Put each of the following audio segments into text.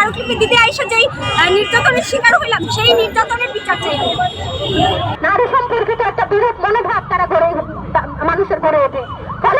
স্মারকলিপি দিতে আইসা যেই নির্যাতনের শিকার হইলাম, সেই নির্যাতনের বিচার চাই নারী সম্পর্কিত একটা বিরোধ মনোভাব তারা গড়ে মানুষের গড়ে ওঠে। ফলে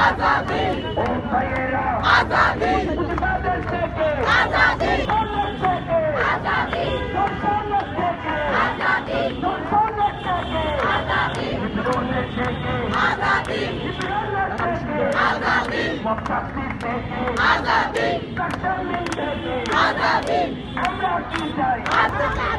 আজাদি আজাদি আজাদি আজাদি আজাদি আজাদি আজাদি আজাদি আমরা কি চাই আজাদি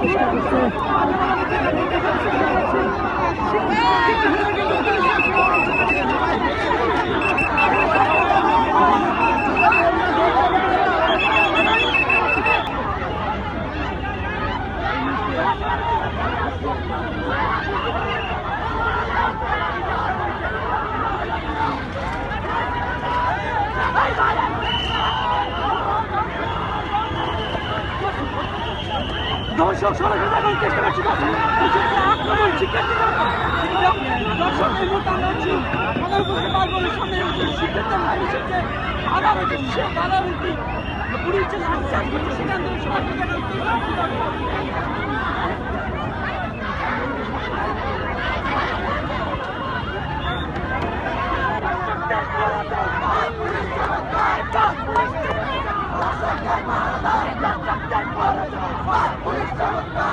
Thank you. দর্শক সরাসরি দেখার চেষ্টা করছি আক্রমণ শিক্ষার্থীদের দর্শক এই মুহূর্তে আমরা হচ্ছি আমাদের পুলিশ যে লাঠিচার্জ করছে ¡Fuerza! ¡Fuerza!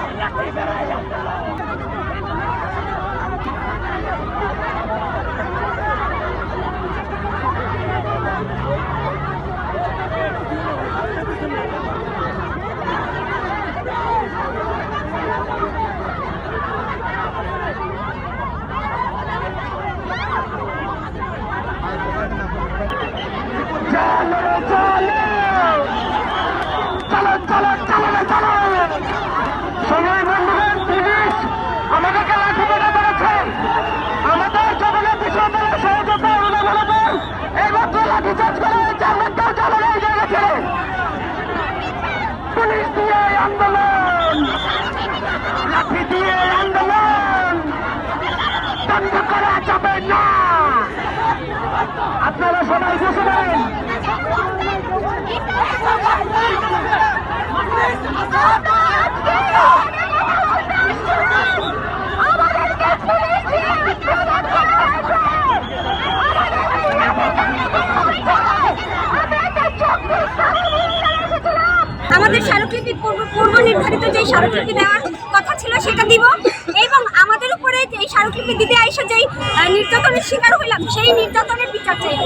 আন্দোলন। লাঠি দিয়ে আন্দোলন। বন্ধ করা যাবে না। আপনারা সবাই বুঝবেন Oh, আমাদের স্মারকলিপি পূর্ব নির্ধারিত যে স্মারকলিপি দেওয়ার কথা ছিল সেটা দিব। এবং আমাদের উপরে যে স্মারকলিপি দিতে আইসা যেই নির্যাতনের শিকার হইলাম, সেই নির্যাতনের বিচার চাই।